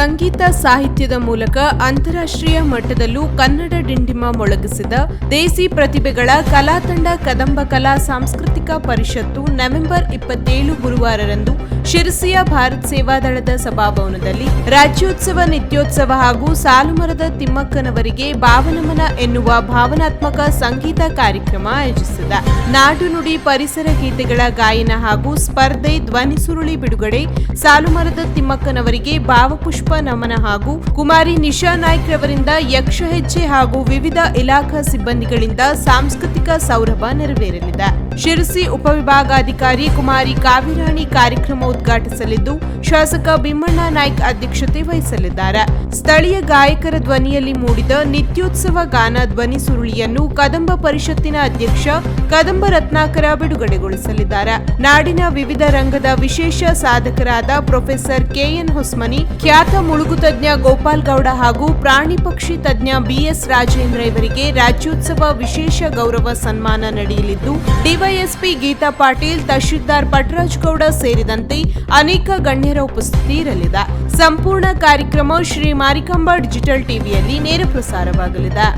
ಸಂಗೀತ ಸಾಹಿತ್ಯದ ಮೂಲಕ ಅಂತಾರಾಷ್ಟ್ರೀಯ ಮಟ್ಟದಲ್ಲೂ ಕನ್ನಡ ಡಿಂಡಿಮ ಮೊಳಗಿಸಿದ ದೇಸಿ ಪ್ರತಿಭೆಗಳ ಕಲಾತಂಡ ಕದಂಬ ಕಲಾ ಸಾಂಸ್ಕೃತಿಕ ಪರಿಷತ್ತು ನವೆಂಬರ್ ಇಪ್ಪತ್ತೇಳು ಗುರುವಾರರಂದು ಶಿರಸಿಯ ಭಾರತ್ ಸೇವಾದಳದ ಸಭಾಭವನದಲ್ಲಿ ರಾಜ್ಯೋತ್ಸವ, ನಿತ್ಯೋತ್ಸವ ಹಾಗೂ ಸಾಲುಮರದ ತಿಮ್ಮಕ್ಕನವರಿಗೆ ಭಾವನಮನ ಎನ್ನುವ ಭಾವನಾತ್ಮಕ ಸಂಗೀತ ಕಾರ್ಯಕ್ರಮ ಆಯೋಜಿಸಿದ ನಾಡು ನುಡಿ ಪರಿಸರ ಗೀತೆಗಳ ಗಾಯನ ಹಾಗೂ ಸ್ಪರ್ಧೆ, ಧ್ವನಿ ಸುರುಳಿ ಬಿಡುಗಡೆ, ಸಾಲುಮರದ ತಿಮ್ಮಕ್ಕನವರಿಗೆ ಭಾವಪುಷ್ಪ ನಮನ ಹಾಗೂ ಕುಮಾರಿ ನಿಶಾ ನಾಯ್ಕ್ ರವರಿಂದ ಯಕ್ಷ ಹೆಜ್ಜೆ ಹಾಗೂ ವಿವಿಧ ಇಲಾಖಾ ಸಿಬ್ಬಂದಿಗಳಿಂದ ಸಾಂಸ್ಕೃತಿಕ ಸೌರಭ ನೆರವೇರಲಿದೆ. ಶಿರಸಿ ಉಪವಿಭಾಗಾಧಿಕಾರಿ ಕುಮಾರಿ ಕಾವಿರಾಣಿ ಕಾರ್ಯಕ್ರಮ ಉದ್ಘಾಟಿಸಲಿದ್ದು, ಶಾಸಕ ಭೀಮಣ್ಣ ನಾಯ್ಕ ಅಧ್ಯಕ್ಷತೆ ವಹಿಸಲಿದ್ದಾರೆ. ಸ್ಥಳೀಯ ಗಾಯಕರ ಧ್ವನಿಯಲ್ಲಿ ಮೂಡಿದ ನಿತ್ಯೋತ್ಸವ ಗಾನ ಧ್ವನಿ ಸುರುಳಿಯನ್ನು ಕದಂಬ ಪರಿಷತ್ತಿನ ಅಧ್ಯಕ್ಷ ಕದಂಬ ರತ್ನಾಕರ ಬಿಡುಗಡೆಗೊಳಿಸಲಿದ್ದಾರೆ. ನಾಡಿನ ವಿವಿಧ ರಂಗದ ವಿಶೇಷ ಸಾಧಕರಾದ ಪ್ರೊಫೆಸರ್ ಕೆಎನ್ ಹೊಸ್ಮನಿ, ಖ್ಯಾತ ಮುಳುಗು ತಜ್ಞ ಗೋಪಾಲ್ ಗೌಡ ಹಾಗೂ ಪ್ರಾಣಿ ಪಕ್ಷಿ ತಜ್ಞ ಬಿಎಸ್ ರಾಜೇಂದ್ರ ಇವರಿಗೆ ರಾಜ್ಯೋತ್ಸವ ವಿಶೇಷ ಗೌರವ ಸನ್ಮಾನ ನಡೆಯಲಿದ್ದು ಡಿವೈಎಸ್ಪಿ ಗೀತಾ ಪಾಟೀಲ್, ತಹಶೀಲ್ದಾರ್ ಪಟ್ರಾಜ್ ಗೌಡ ಸೇರಿದಂತೆ ಅನೇಕ ಗಣ್ಯರ ಉಪಸ್ಥಿತಿ ಇರಲಿದೆ. ಸಂಪೂರ್ಣ ಕಾರ್ಯಕ್ರಮ ಶ್ರೀ ಮಾರಿಕಾಂಬಾ ಡಿಜಿಟಲ್ ಟಿವಿಯಲ್ಲಿ ನೇರ ಪ್ರಸಾರವಾಗಲಿದೆ.